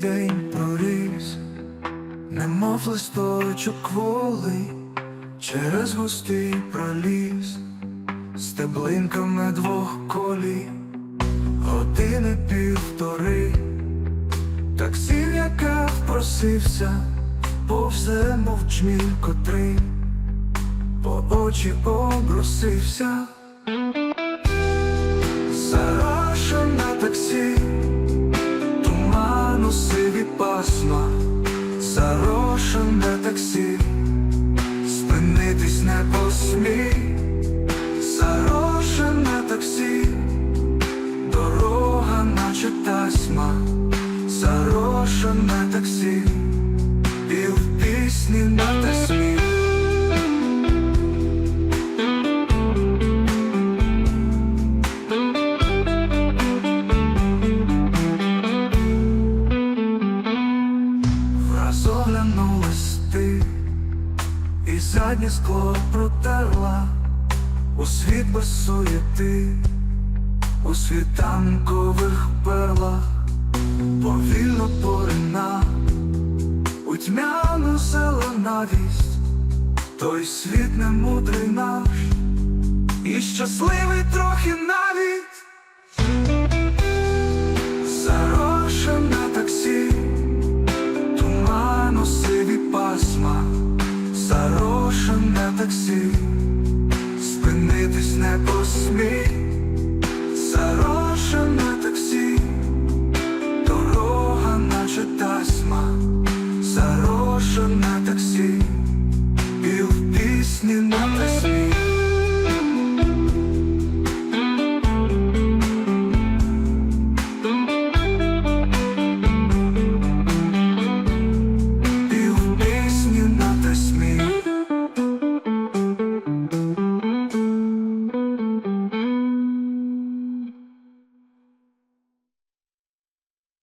день проріс, немов листочок кволий через густий проліз, з теблинками двох колій, години півтори, так сів, яка впросився, повзе мов чміль котрий, по очі обрусився. Зарошене таксі, спинитись не посмій, зарошене таксі, дорога, наче тасьма, зарошене таксі, заднє скло протерла у світ без суєти, у світанкових перлах, повільно порина, у тьмяну зеленавість, той світ не мудрий наш, і щасливий трохи навіть. Зарошене